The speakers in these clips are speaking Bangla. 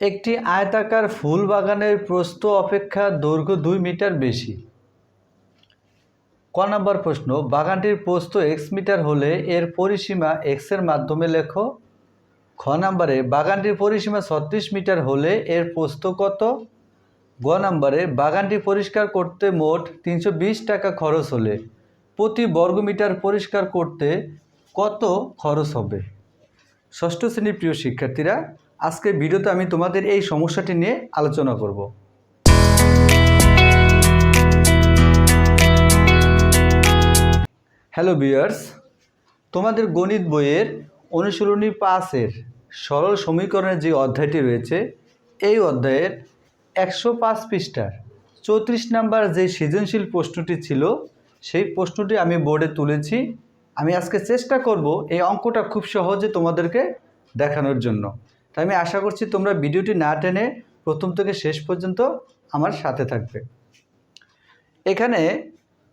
একটি আয়তাকার ফুল বাগানের প্রস্থ অপেক্ষা দৈর্ঘ্য দুই মিটার বেশি। ক নম্বর প্রশ্ন, বাগানটির প্রস্থ এক্স মিটার হলে এর পরিসীমা এক্সের মাধ্যমে লেখো। খ নম্বরে, বাগানটির পরিসীমা ছত্রিশ মিটার হলে এর প্রস্থ কত? গ নম্বরে, বাগানটি পরিষ্কার করতে মোট তিনশো বিশ টাকা খরচ হলে প্রতি বর্গমিটার পরিষ্কার করতে কত খরচ হবে? ষষ্ঠ শ্রেণির প্রিয় শিক্ষার্থীরা আজকের ভিডিওতে আমি তোমাদের এই সমস্যাটি নিয়ে আলোচনা করব। হ্যালো বিয়ার্স তোমাদের গণিত বইয়ের অনুশীলনী পাঁচের সরল সমীকরণের যে অধ্যায়টি রয়েছে, এই অধ্যায়ের একশো পাঁচ পৃষ্ঠার চৌত্রিশ নাম্বার যে সৃজনশীল প্রশ্নটি ছিল, সেই প্রশ্নটি আমি বোর্ডে তুলেছি। আমি আজকে চেষ্টা করব এই অঙ্কটা খুব সহজে তোমাদেরকে দেখানোর জন্য। তাই আমি আশা করছি তোমরা ভিডিওটি না টেনে প্রথম থেকে শেষ পর্যন্ত আমার সাথে থাকবে। এখানে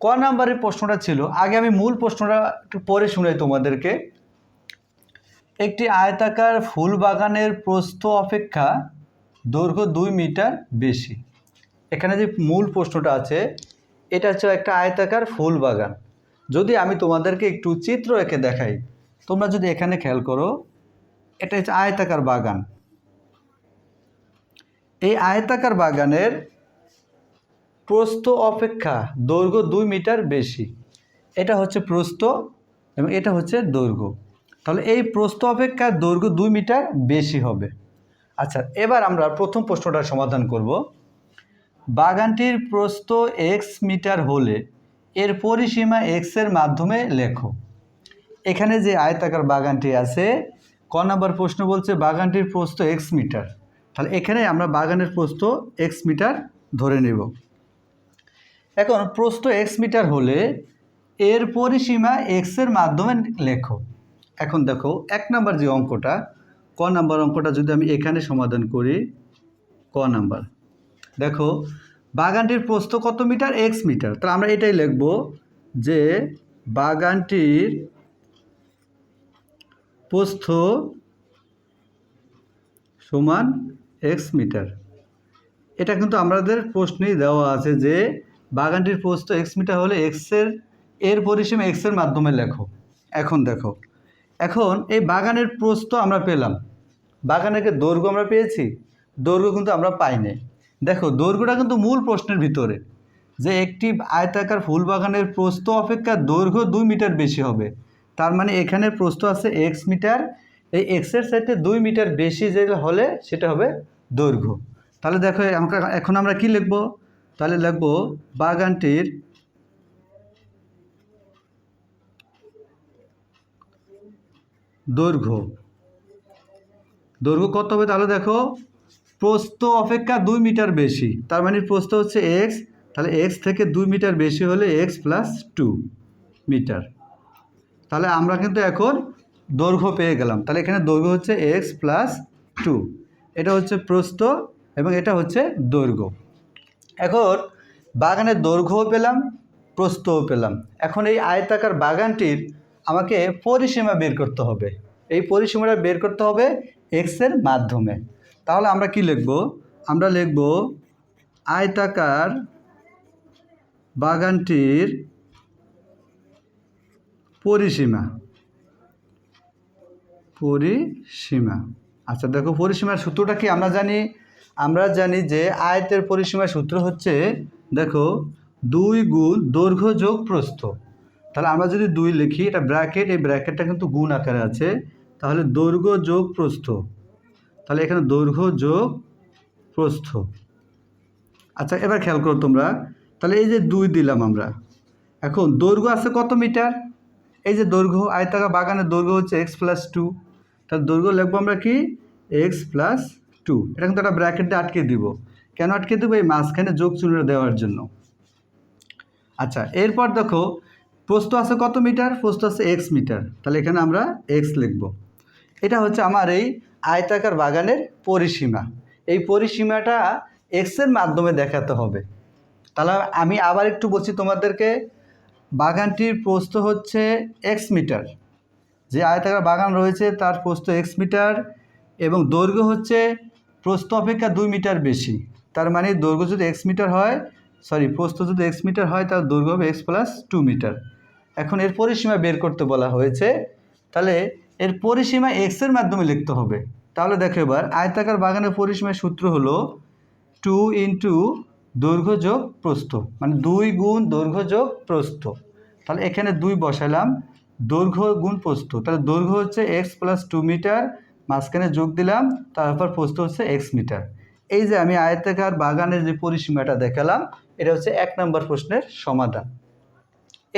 ক নাম্বারের প্রশ্নটা ছিল। আগে আমি মূল প্রশ্নটা একটু পরে শুনাই তোমাদেরকে। একটি আয়তাকার ফুল বাগানের প্রস্থ অপেক্ষা দৈর্ঘ্য দুই মিটার বেশি। এখানে যে মূল প্রশ্নটা আছে, এটা হচ্ছে একটা আয়তাকার ফুল বাগান। যদি আমি তোমাদেরকে একটু চিত্র এঁকে দেখাই, তোমরা যদি এখানে খেয়াল করো এটা হচ্ছে আয়তাকার বাগান। এই আয়তাকার বাগানের প্রস্থ অপেক্ষা দৈর্ঘ্য দুই মিটার বেশি। এটা হচ্ছে প্রস্থ এবং এটা হচ্ছে দৈর্ঘ্য। তাহলে এই প্রস্থ অপেক্ষা দৈর্ঘ্য দুই মিটার বেশি হবে। আচ্ছা এবার আমরা প্রথম প্রশ্নটার সমাধান করব। বাগানটির প্রস্থ এক্স মিটার হলে এর পরিসীমা এক্সের মাধ্যমে লেখো। এখানে যে আয়তাকার বাগানটি আছে ক নাম্বার প্রশ্ন বলছে বাগানটির প্রস্থ এক্স মিটার। তাহলে এখানে আমরা বাগানের প্রস্থ এক্স মিটার ধরে নেব। এখন প্রস্থ এক্স মিটার হলে এর পরিসীমা এক্সের মাধ্যমে লেখো। এখন দেখো, এক নম্বর যে অঙ্কটা, ক নাম্বার অঙ্কটা যদি আমি এখানে সমাধান করি, ক নাম্বার। দেখো, বাগানটির প্রস্থ কত মিটার? X metre. তাহলে আমরা এটাই লিখব যে বাগানটির প্রস্থ সমান এক্স মিটার। এটা কিন্তু আমাদের প্রশ্নেই দেওয়া আছে যে বাগানটির প্রস্থ এক্স মিটার হলে এক্সের এর পরিসীমা এক্সের মাধ্যমে লেখো। এখন দেখো, এখন এই বাগানের প্রস্থ আমরা পেলাম। বাগানের দৈর্ঘ্য আমরা পেয়েছি, দৈর্ঘ্য কিন্তু আমরা পাইনি দেখো, দৈর্ঘ্যটা কিন্তু মূল প্রশ্নের ভিতরে। যে একটি আয়তাকার ফুল বাগানের প্রস্থ অপেক্ষা দৈর্ঘ্য দুই মিটার বেশি হবে। তার মানে এখানে প্রস্থ আছে এক্স মিটার। এই এক্সের সাইডে দুই মিটার বেশি যে হলে সেটা হবে দৈর্ঘ্য। তাহলে দেখো এখন আমরা কি লিখব? তাহলে লিখব বাগানটির দৈর্ঘ্য। দৈর্ঘ্য কত হবে? তাহলে দেখো, প্রস্থ অপেক্ষা দুই মিটার বেশি। তার মানে প্রস্থ হচ্ছে এক্স তাহলে এক্স থেকে দুই মিটার বেশি হলে এক্স প্লাস টু মিটার। তাহলে আমরা কিন্তু এখন দৈর্ঘ্য পেয়ে গেলাম। তাহলে এখানে দৈর্ঘ্য হচ্ছে এক্স প্লাস টু এটা হচ্ছে প্রস্থ এবং এটা হচ্ছে দৈর্ঘ্য। এখন বাগানের দৈর্ঘ্যও পেলাম, প্রস্থও পেলাম। এখন এই আয়তাকার বাগানটির আমাকে পরিসীমা বের করতে হবে। এই পরিসীমাটা বের করতে হবে এক্সের মাধ্যমে। তাহলে আমরা কি লিখব? আমরা লিখব আয়তাকার বাগানটির পরিসীমা। পরিসীমা। আচ্ছা দেখো পরিসীমার সূত্রটা কি? আমরা জানি আমরা জানি যে আয়তের পরিসীমার সূত্র হচ্ছে, দেখো, দুই গুণ দৈর্ঘ্য যোগ প্রস্থ। তাহলে আমরা যদি দুই লিখি, এটা ব্র্যাকেট, এই ব্র্যাকেটটা কিন্তু গুণ আকারে আছে। তাহলে দৈর্ঘ্য যোগ প্রস্থ। তাহলে এখানে দৈর্ঘ্য যোগ প্রস্থ। আচ্ছা এবার খেয়াল করো তোমরা। তাহলে এই যে দুই দিলাম আমরা। এখন দৈর্ঘ্য আছে কত মিটার? এই যে দৈর্ঘ্য আয়তাকা বাগানের দৈর্ঘ্য হচ্ছে এক্স প্লাস টু তার দৈর্ঘ্য লিখব আমরা কি? এক্স প্লাস টু এটা কিন্তু একটা ব্র্যাকেট দিয়ে আটকে দিব। কেন আটকে দেবো? এই মাঝখানে যোগ চিহ্নটা দেওয়ার জন্য। আচ্ছা এরপর দেখো, প্রস্থ আছে কত মিটার? প্রস্থ আছে এক্স মিটার। তাহলে এখানে আমরা এক্স লিখব। এটা হচ্ছে আমার এই আয়তাকার বাগানের পরিসীমা। এই পরিসীমাটা এক্সের মাধ্যমে দেখাতে হবে। তাহলে আমি আবার একটু বলছি তোমাদেরকে বাগানটির প্রস্থ হচ্ছে এক্স মিটার যে আয়তাকার বাগান রয়েছে তার প্রস্থ এক্স মিটার এবং দৈর্ঘ্য হচ্ছে প্রস্থ অপেক্ষা দুই মিটার বেশি। তার মানে দৈর্ঘ্য যদি এক্স মিটার হয় সরি প্রস্থ যদি এক্স মিটার হয়, তার দৈর্ঘ্য হবে এক্স প্লাস টু মিটার এখন এর পরিসীমা বের করতে বলা হয়েছে। তাহলে এর পরিসীমা এক্সের মাধ্যমে লিখতে হবে। তাহলে দেখো এবার, আয়তাকার বাগানের পরিসীমার সূত্র হলো টু ইন্টু দৈর্ঘ্য যোগ প্রস্থ মানে দুই গুণ দৈর্ঘ্য যোগ প্রস্থ তাহলে এখানে দুই বসালাম দৈর্ঘ্য গুণ প্রস্থ। তাহলে দৈর্ঘ্য হচ্ছে এক্স প্লাস টু মিটার মাঝখানে যোগ দিলাম, তারপর প্রস্থ হচ্ছে এক্স মিটার এই যে আমি আয়তাকার বাগানের যে পরিসীমাটা দেখালাম, এটা হচ্ছে এক নম্বর প্রশ্নের সমাধান।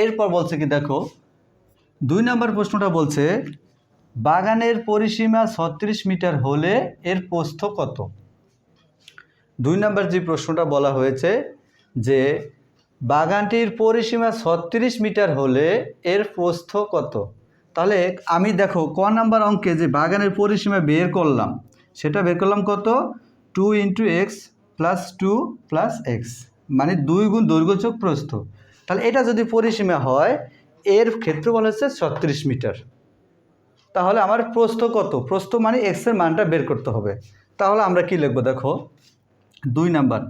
এরপর বলছে কি, দেখো, দুই নম্বর প্রশ্নটা বলছে, বাগানের পরিসীমা ছত্রিশ মিটার হলে এর প্রস্থ কত? দুই নম্বর যে প্রশ্নটা বলা হয়েছে যে বাগানটির পরিসীমা ছত্রিশ মিটার হলে এর প্রস্থ কত? তাহলে আমি দেখো ক নাম্বার অঙ্কে যে বাগানের পরিসীমা বের করলাম, সেটা বের করলাম কত? Two into X plus two plus X মানে দুই গুণ দৈর্ঘ্য যোগ প্রস্থ। তাহলে এটা যদি পরিসীমা হয়, এর ক্ষেত্রফল হচ্ছে ছত্রিশ মিটার। তাহলে আমার প্রস্থ কত? প্রস্থ মানে এক্সের মানটা বের করতে হবে। তাহলে আমরা কি লিখব দেখো? দুই নাম্বার।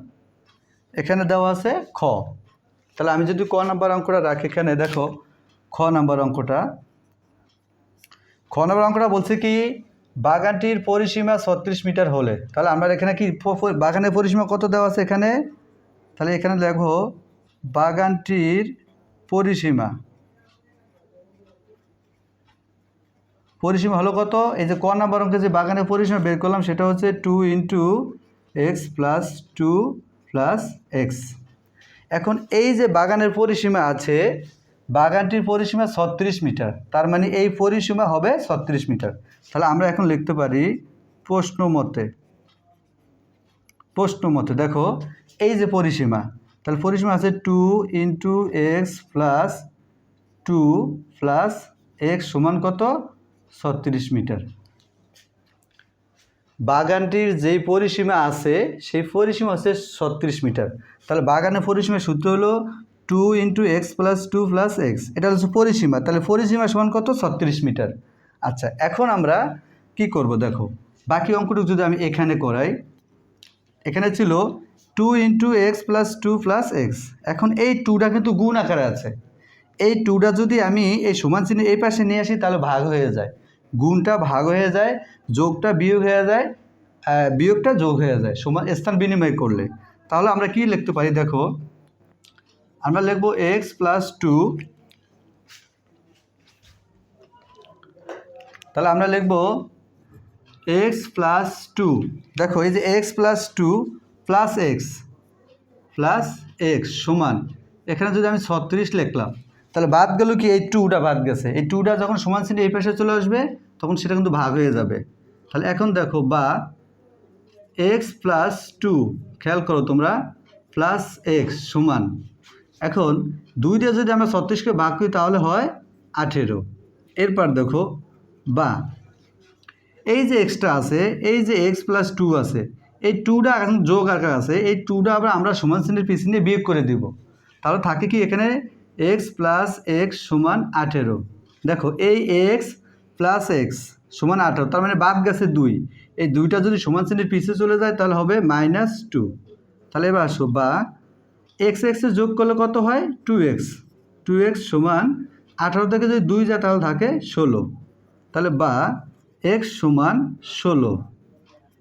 এখানে দেওয়া আছে খ। তাহলে আমি যদি ক নাম্বার অঙ্কটা রাখি এখানে, দেখো, খ নাম্বার অঙ্কটা। খ নাম্বার অঙ্কটা বলছে কি, বাগানটির পরিসীমা ছত্রিশ মিটার হলে। তাহলে আমরা এখানে কি বাগানের পরিসীমা কত দেওয়া আছে এখানে? তাহলে এখানে লেখো বাগানটির পরিসীমা। পরিসীমা হলো কত? এই যে ক নাম্বার অঙ্কে যে বাগানের পরিসীমা বের করলাম, সেটা হচ্ছে two into X plus two plus X এখন এই যে বাগানের পরিসীমা আছে, বাগানটির পরিসীমা ছত্রিশ মিটার, তার মানে এই পরিসীমা হবে ছত্রিশ মিটার। তাহলে আমরা এখন লিখতে পারি প্রশ্ন মতে। প্রশ্ন মতে, দেখো, এই যে পরিসীমা, তাহলে পরিসীমা আছে two into X plus two plus X সমান কত? ছত্রিশ মিটার। বাগানটির যেই পরিসীমা আছে, সেই পরিসীমা হচ্ছে ছত্রিশ মিটার। তাহলে বাগানের পরিসীমার সূত্র হলো two into X plus two plus X. এটা হচ্ছে পরিসীমা। তাহলে পরিসীমা সমান কত? ছত্রিশ মিটার। আচ্ছা এখন আমরা কি করব দেখো? বাকি অঙ্কটুকু যদি আমি এখানে করাই, এখানে ছিল two into X plus two plus X. এখন এই টুটা কিন্তু গুণ আকারে আছে। এই টুটা যদি আমি এই সমান চিহ্ন এই পাশে নিয়ে আসি, তাহলে ভাগ হয়ে যায়। গুণটা ভাগ হয়ে যায়, যোগটা বিয়োগ হয়ে যায় বিয়োগটা যোগ হয়ে যায়, সমান স্থান বিনিময় করলে। তাহলে আমরা কি লিখতে পারি দেখো? আমরা লিখব এক্স প্লাস টু তাহলে আমরা লিখব এক্স প্লাস টু দেখো, এই যে X plus two plus X plus X সমান। এখানে যদি আমি ছত্রিশ লিখলাম তাহলে বাদ গেল কি, এই টুটা বাদ গেছে। এই টুটা যখন সমান চিহ্ন এই পাশে চলে আসবে, তখন সেটা কিন্তু ভাগ হয়ে যাবে। তাহলে এখন দেখো বা এক্স প্লাস টু খেয়াল করো তোমরা প্লাস এক্স সমান। এখন দুই দিয়ে যদি আমরা ছত্রিশকে ভাগ করি, তাহলে হয় আঠেরো। এরপর দেখো, বা এই যে এক্সট্রা আছে, এই যে এক্স প্লাস টু আছে, এই টুটা এখন যোগ আকার আছে, এই টুটা আবার আমরা সমান শ্রেণির পিছিয়ে নিয়ে বিয়োগ করে দিব। তাহলে থাকে কি এখানে এক্স প্লাস এক্স সমান আঠেরো। দেখো, এই এক্স প্লাস এক্স সমান আঠেরো, তার মানে বাদ গেছে দুই। এই দুইটা যদি সমান শ্রেণির পিছিয়ে চলে যায়, তাহলে হবে মাইনাস টু তাহলে এবার আসো, বা এক্স এক্সে যোগ করলে কত হয়? টু এক্স টু এক্স সমান আঠারো থেকে যদি দুই যায়, তাহলে থাকে ষোলো। তাহলে বা এক্স সমান ষোলো।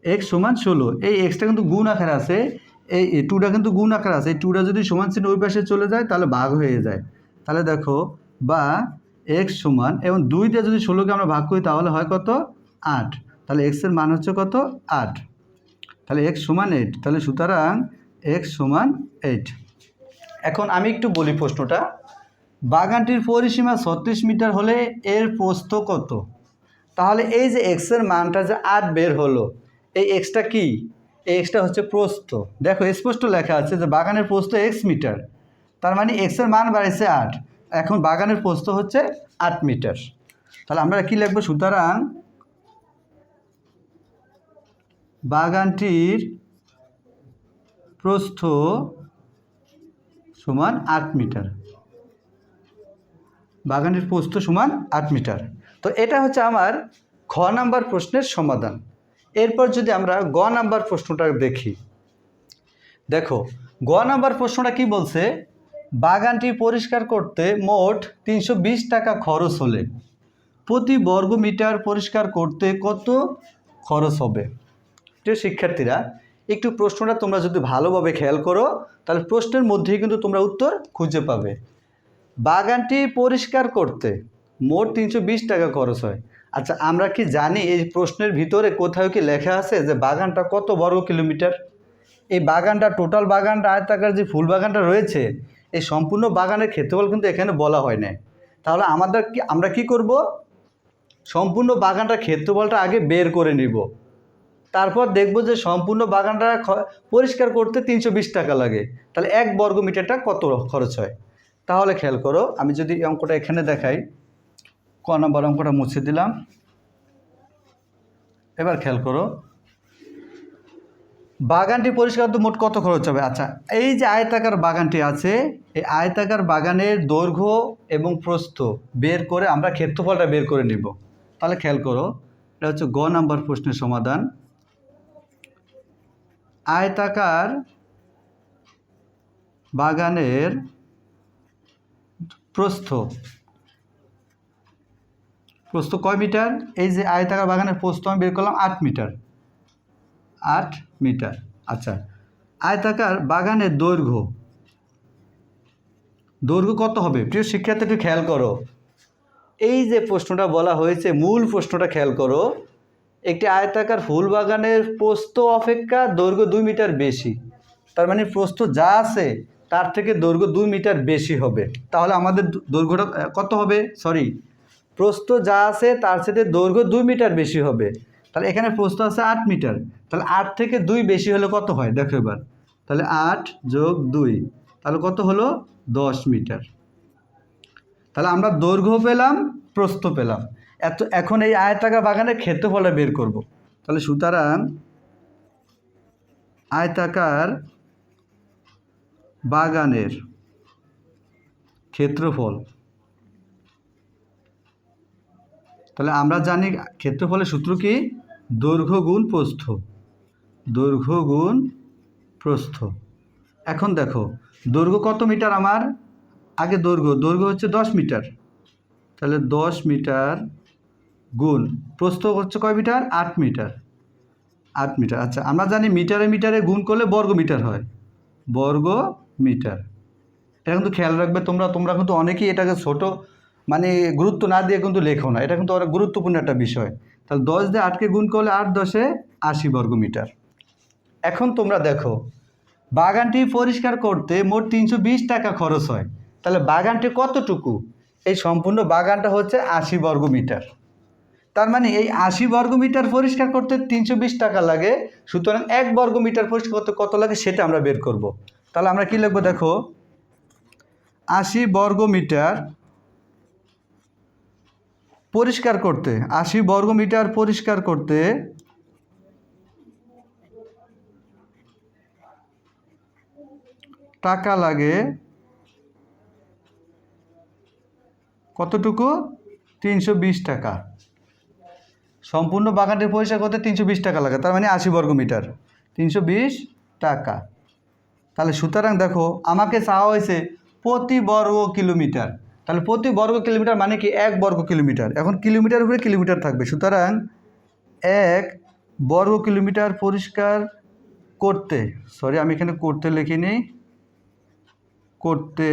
এক্স সমান ষোলো। এই এক্সটা কিন্তু গুণ আকারে আছে এই টুটা কিন্তু গুণ আকার আছে। এই টুটা যদি সমান চিহ্ন ওই পাশে চলে যায়, তাহলে ভাগ হয়ে যায়। তাহলে দেখো, বা এক্স সমান এবং দুই দিয়ে যদি ষোলোকে আমরা ভাগ করি, তাহলে হয় কত? আট। তাহলে এক্সের মান হচ্ছে কত? আট। তাহলে এক্স সমান এইট তাহলে সুতরাং এক্স সমান এইট এখন আমি একটু বলি প্রশ্নটা। বাগানটির পরিসীমা ছত্রিশ মিটার হলে এর প্রস্থ কত? তাহলে এই যে এক্সের মানটা যে আট বের হলো, এই এক্সটা কি? এক্সটা হচ্ছে প্রস্থ। দেখো, স্পষ্ট লেখা আছে যে বাগানের প্রস্থ এক্স মিটার। তার মানে এক্সের মান বাড়াইছে আট। এখন বাগানের প্রস্থ হচ্ছে আট মিটার। তাহলে আমরা কি লিখব? সুতরাং বাগানটির প্রস্থ সমান আট মিটার। বাগানের প্রস্থ সমান আট মিটার। তো এটা হচ্ছে আমার খ নাম্বার প্রশ্নের সমাধান। এরপর যদি আমরা গ নাম্বার প্রশ্নটা দেখি, দেখো, গ নাম্বার প্রশ্নটা কি বলছে? বাগানটি পরিষ্কার করতে মোট তিনশো বিশ টাকা খরচ হলে প্রতি বর্গ মিটার পরিষ্কার করতে কত খরচ হবে? প্রিয় শিক্ষার্থীরা, একটু প্রশ্নটা তোমরা যদি ভালোভাবে খেয়াল করো, তাহলে প্রশ্নের মধ্যেই কিন্তু তোমরা উত্তর খুঁজে পাবে। বাগানটি পরিষ্কার করতে মোট তিনশো বিশ টাকা খরচ হয়। আচ্ছা আমরা কি জানি এই প্রশ্নের ভিতরে কোথাও কি লেখা আছে যে বাগানটা কত বর্গ কিলোমিটার? এই বাগানটা টোটাল বাগানটা, আয়তাকার যে ফুল বাগানটা রয়েছে, এই সম্পূর্ণ বাগানের ক্ষেত্রফল কিন্তু এখানে বলা হয় না তাহলে আমাদের কি, আমরা কি করব? সম্পূর্ণ বাগানটার ক্ষেত্রফলটা আগে বের করে নিব। তারপর দেখব যে সম্পূর্ণ বাগানটা পরিষ্কার করতে তিনশো বিশ টাকা লাগে। তাহলে এক বর্গ মিটারটা কত খরচ হয়? তাহলে খেয়াল করো, আমি যদি অঙ্কটা এখানে দেখাই। ক নম্বর অঙ্কটা মুছে দিলাম। এবার খেয়াল করো। বাগানটি পরিষ্কার করতে মোট কত খরচ হবে? আচ্ছা এই যে আয়তাকার বাগানটি আছে, এই আয়তাকার বাগানের দৈর্ঘ্য এবং প্রস্থ বের করে আমরা ক্ষেত্রফলটা বের করে নিব। তাহলে খেয়াল করো, এটা হচ্ছে গ নাম্বার প্রশ্নের সমাধান। আয়তাকার বাগানের প্রস্থ প্রস্থ কয় মিটার? এই যে আয়তাকার বাগানের প্রস্ত আমি বের করলাম আট মিটার। আট মিটার আচ্ছা। আয়তাকার বাগানের দৈর্ঘ্য। দৈর্ঘ্য কত হবে? প্রিয় শিক্ষার্থী, একটু খেয়াল করো। এই যে প্রশ্নটা বলা হয়েছে, মূল প্রশ্নটা খেয়াল করো। একটি আয়তাকার ফুল বাগানের প্রস্থ অপেক্ষা দৈর্ঘ্য দুই মিটার বেশি। তার মানে প্রস্থ যা আছে, তার থেকে দৈর্ঘ্য দুই মিটার বেশি হবে। তাহলে আমাদের দৈর্ঘ্যটা কত হবে? সরি প্রস্থ যা আছে তার সাথে দৈর্ঘ্য দুই মিটার বেশি হবে। তাহলে এখানে প্রস্থ আছে আট মিটার। তাহলে আট থেকে দুই বেশি হলে কত হয়? দেখো এবার। তাহলে আট যোগ দুই, তাহলে কত হলো? দশ মিটার। তাহলে আমরা দৈর্ঘ্য পেলাম, প্রস্থ পেলাম। এত, এখন এই আয়তাকার বাগানের ক্ষেত্রফলটা বের করব। তাহলে সুতরাং আয়তাকার বাগানের ক্ষেত্রফল তাহলে আমরা জানি ক্ষেত্রফলের সূত্র কি? দৈর্ঘ্য গুণ প্রস্থ। দৈর্ঘ্য গুণ প্রস্থ। এখন দেখো, দৈর্ঘ্য কত মিটার আমার? আগে দৈর্ঘ্য দৈর্ঘ্য হচ্ছে দশ মিটার। তাহলে দশ মিটার গুণ, প্রস্থ হচ্ছে কয় মিটার? আট মিটার। আট মিটার আচ্ছা আমরা জানি মিটারে মিটারে গুণ করলে বর্গ মিটার হয়। বর্গ মিটার। এটা কিন্তু খেয়াল রাখবে তোমরা তোমরা কিন্তু অনেকেই এটাকে ছোট মানে গুরুত্ব না দিয়ে কিন্তু লেখো না। এটা কিন্তু অনেক গুরুত্বপূর্ণ একটা বিষয়। তাহলে দশ দিয়ে আটকে গুণ করলে আট দশে আশি বর্গ মিটার। এখন তোমরা দেখো, বাগানটি পরিষ্কার করতে মোট তিনশো বিশ টাকা খরচ হয়। তাহলে বাগানটি কতটুকু? এই সম্পূর্ণ বাগানটা হচ্ছে আশি বর্গ মিটার। তার মানে এই আশি বর্গ মিটার পরিষ্কার করতে তিনশো বিশ টাকা লাগে, সুতরাং এক বর্গ মিটার পরিষ্কার করতে কত লাগে সেটা আমরা বের করব। তাহলে আমরা কি লিখব দেখো? আশি বর্গ মিটার পরিষ্কার করতে, আশি বর্গ মিটার পরিষ্কার করতে, টাকা লাগে, কতটুকু? তিনশো বিশ টাকা। সম্পূর্ণ বাগানটি পরিষ্কার করতে তিনশো বিশ টাকা লাগে, তার মানে আশি বর্গ মিটার তিনশো বিশ টাকা। তাহলে সুতরাং দেখো, আমাকে চাওয়া হয়েছে প্রতি বর্গ কিলোমিটার। তাহলে প্রতি বর্গ কিলোমিটার মানে কি এক বর্গ কিলোমিটার? এখন কিলোমিটার উপরে কিলোমিটার থাকবে। সুতরাং এক বর্গ কিলোমিটার পরিষ্কার করতে সরি আমি এখানে করতে লিখিনি, করতে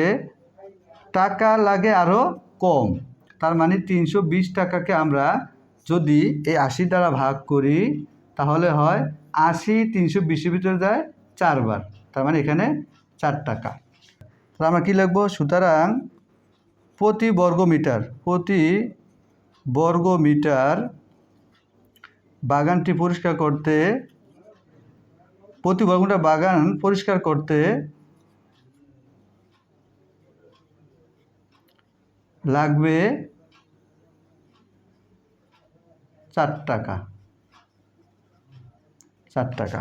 টাকা লাগে আরও কম। তার মানে তিনশো বিশ টাকাকে আমরা যদি এই আশি দ্বারা ভাগ করি, তাহলে হয় আশি তিনশো বিশের ভিতরে যায় চারবার। তার মানে এখানে চার টাকা। তাহলে আমরা কী লিখব? সুতরাং প্রতি বর্গ মিটার প্রতি বর্গ মিটার বাগানটি পরিষ্কার করতে, প্রতি বর্গ মিটার বাগান পরিষ্কার করতে লাগবে চার টাকা। চার টাকা।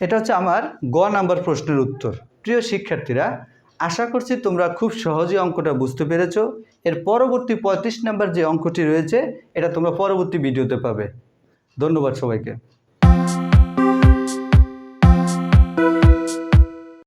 এটা হচ্ছে আমার গ নাম্বার প্রশ্নের উত্তর। প্রিয় শিক্ষার্থীরা আশা করছি তোমরা খুব সহজে অঙ্কটা বুঝতে পেরেছ। এর পরবর্তী পঁয়ত্রিশ নাম্বার যে অঙ্কটি রয়েছে, এটা তোমরা পরবর্তী ভিডিওতে পাবে। ধন্যবাদ সবাইকে।